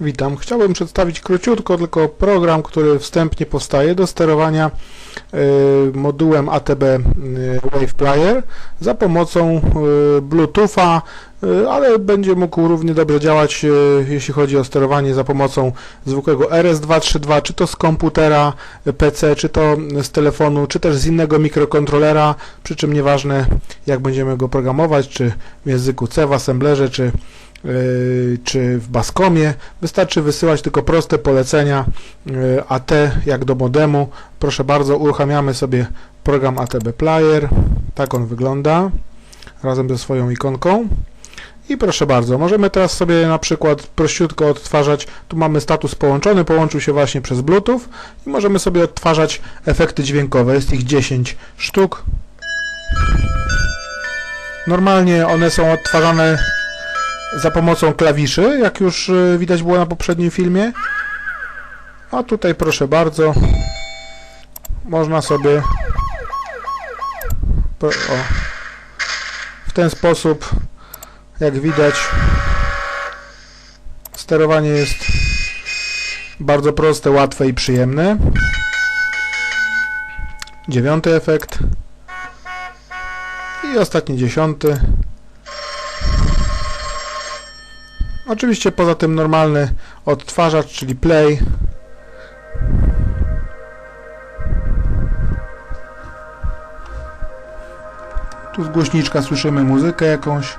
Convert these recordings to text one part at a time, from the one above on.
Witam. Chciałbym przedstawić króciutko tylko program, który wstępnie powstaje do sterowania y, modułem ATB y, Wave Player za pomocą y, Bluetootha, ale będzie mógł równie dobrze działać, y, jeśli chodzi o sterowanie za pomocą zwykłego RS232, czy to z komputera y, PC, czy to z telefonu, czy też z innego mikrokontrolera, przy czym nieważne jak będziemy go programować, czy w języku C, w assemblerze, czy czy w Baskomie. Wystarczy wysyłać tylko proste polecenia AT jak do modemu. Proszę bardzo, uruchamiamy sobie program ATB Player. Tak on wygląda razem ze swoją ikonką. I proszę bardzo, możemy teraz sobie na przykład prościutko odtwarzać, tu mamy status połączony, połączył się właśnie przez Bluetooth i możemy sobie odtwarzać efekty dźwiękowe, jest ich 10 sztuk. Normalnie one są odtwarzane za pomocą klawiszy, jak już y, widać było na poprzednim filmie. A tutaj proszę bardzo, można sobie o, w ten sposób, jak widać, sterowanie jest bardzo proste, łatwe i przyjemne. Dziewiąty efekt i ostatni dziesiąty. Oczywiście poza tym normalny odtwarzacz, czyli play. Tu z głośniczka słyszymy muzykę jakąś.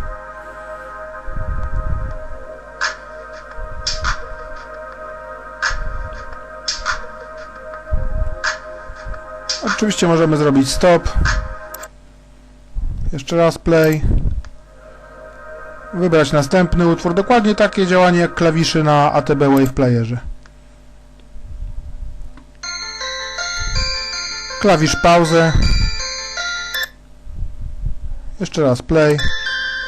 Oczywiście możemy zrobić stop. Jeszcze raz play wybrać następny utwór. Dokładnie takie działanie jak klawiszy na ATB Wave Playerze. Klawisz pauzę. Jeszcze raz play.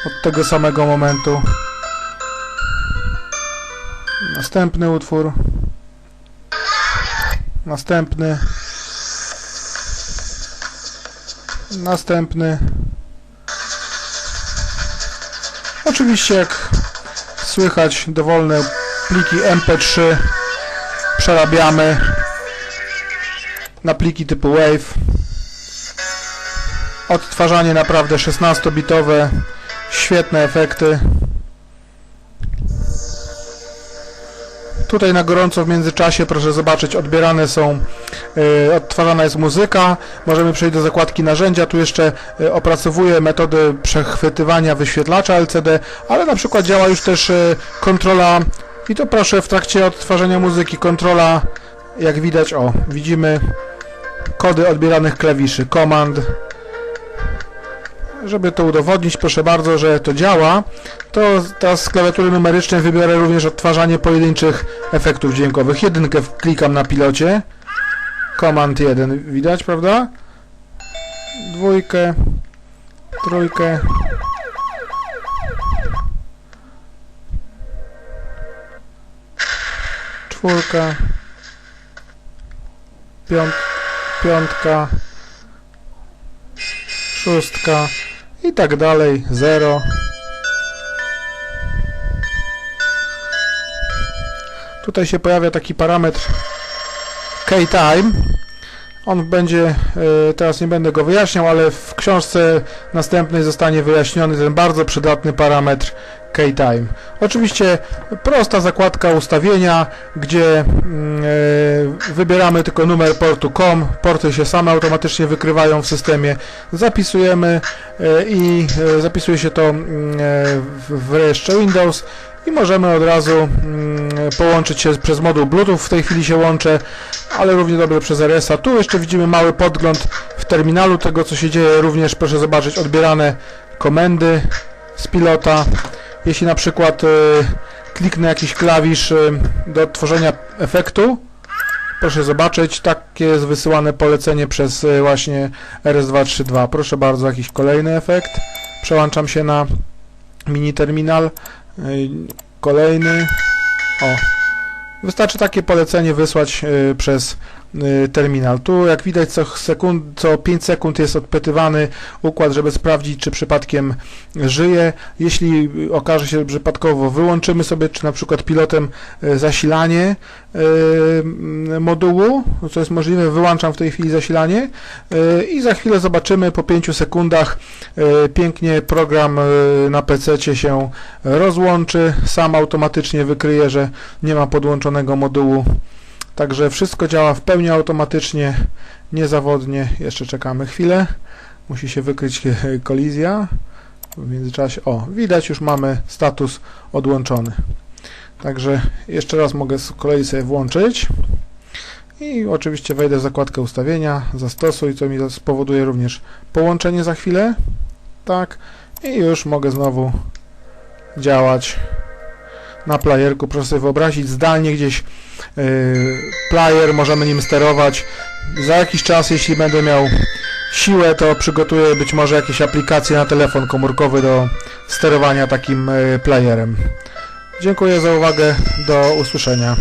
Od tego samego momentu. Następny utwór. Następny. Następny. Oczywiście jak słychać dowolne pliki MP3 przerabiamy na pliki typu WAV. Odtwarzanie naprawdę 16-bitowe, świetne efekty. Tutaj na gorąco w międzyczasie proszę zobaczyć odbierane są, yy, odtwarzana jest muzyka. Możemy przejść do zakładki narzędzia. Tu jeszcze yy, opracowuję metody przechwytywania wyświetlacza LCD, ale na przykład działa już też yy, kontrola i to proszę w trakcie odtwarzania muzyki kontrola, jak widać, o, widzimy kody odbieranych klawiszy, command. Żeby to udowodnić, proszę bardzo, że to działa, to teraz z klawiatury numerycznej wybiorę również odtwarzanie pojedynczych efektów dźwiękowych. Jedynkę klikam na pilocie. Command 1 widać, prawda? Dwójkę, trójkę. Czwórka. Piąt, piątka. Szóstka. I tak dalej. Zero. Tutaj się pojawia taki parametr K-time. On będzie, e, teraz nie będę go wyjaśniał, ale w książce następnej zostanie wyjaśniony ten bardzo przydatny parametr K-time. Oczywiście prosta zakładka ustawienia, gdzie e, wybieramy tylko numer portu COM, porty się same automatycznie wykrywają w systemie, zapisujemy e, i e, zapisuje się to w, w rejestrze Windows i możemy od razu mm, połączyć się przez moduł Bluetooth, w tej chwili się łączę, ale równie dobrze przez RS-a. Tu jeszcze widzimy mały podgląd w terminalu tego, co się dzieje. Również proszę zobaczyć odbierane komendy z pilota. Jeśli na przykład y, kliknę jakiś klawisz y, do tworzenia efektu, proszę zobaczyć, takie jest wysyłane polecenie przez y, właśnie RS232. Proszę bardzo, jakiś kolejny efekt. Przełączam się na mini terminal. Y, Kolejny. O. Wystarczy takie polecenie wysłać y, przez terminal. Tu jak widać co, sekund, co 5 sekund jest odpytywany układ, żeby sprawdzić czy przypadkiem żyje. Jeśli y, okaże się przypadkowo, wyłączymy sobie czy na przykład pilotem y, zasilanie y, modułu, co jest możliwe, wyłączam w tej chwili zasilanie y, i za chwilę zobaczymy po 5 sekundach y, pięknie program y, na PC się rozłączy, sam automatycznie wykryje, że nie ma podłączonego modułu. Także wszystko działa w pełni automatycznie, niezawodnie. Jeszcze czekamy chwilę. Musi się wykryć kolizja. W międzyczasie, o, widać już mamy status odłączony. Także jeszcze raz mogę z kolei sobie włączyć. I oczywiście wejdę w zakładkę ustawienia, zastosuj, co mi spowoduje również połączenie za chwilę. Tak. I już mogę znowu działać na playerku. Proszę sobie wyobrazić, zdalnie gdzieś yy, player, możemy nim sterować. Za jakiś czas, jeśli będę miał siłę, to przygotuję być może jakieś aplikacje na telefon komórkowy do sterowania takim yy, playerem. Dziękuję za uwagę, do usłyszenia.